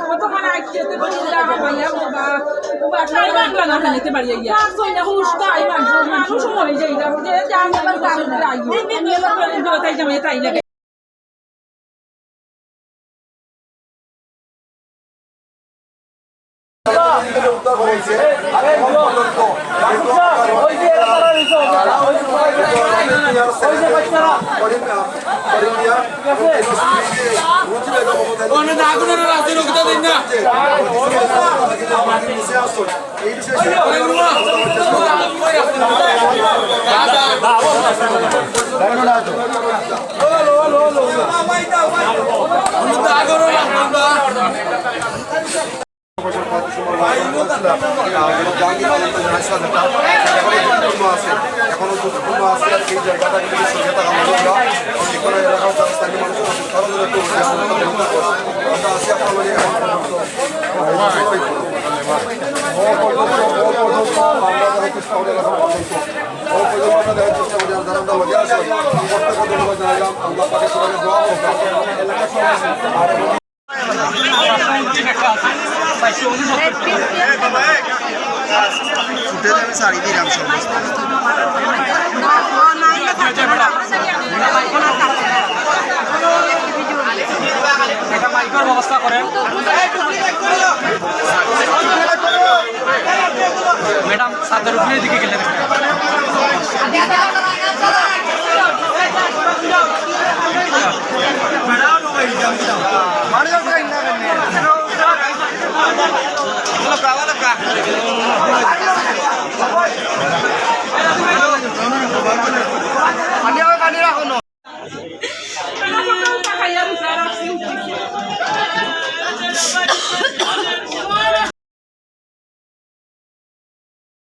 কতক্ষণ আইতে জায়গা ভাইয়া বাবা বাসায় বাংলা না ফেলতে পারি ইয়া সই না হুশ মানুষ মানুষ মরে যাই না যে জান আমার আমি তাই লাগে। হয়েছে আগুনের রাস্তা রুখতে এই জায়গাটা কিন্তু সচেতা আমরা স্থানীয় একটু আমরা আছি আপনার ফুটেজ আমি সারি দিলাম সমস্ত করেন ম্যাডাম সাদের উপরে দিকে গেলে ম্যাডাম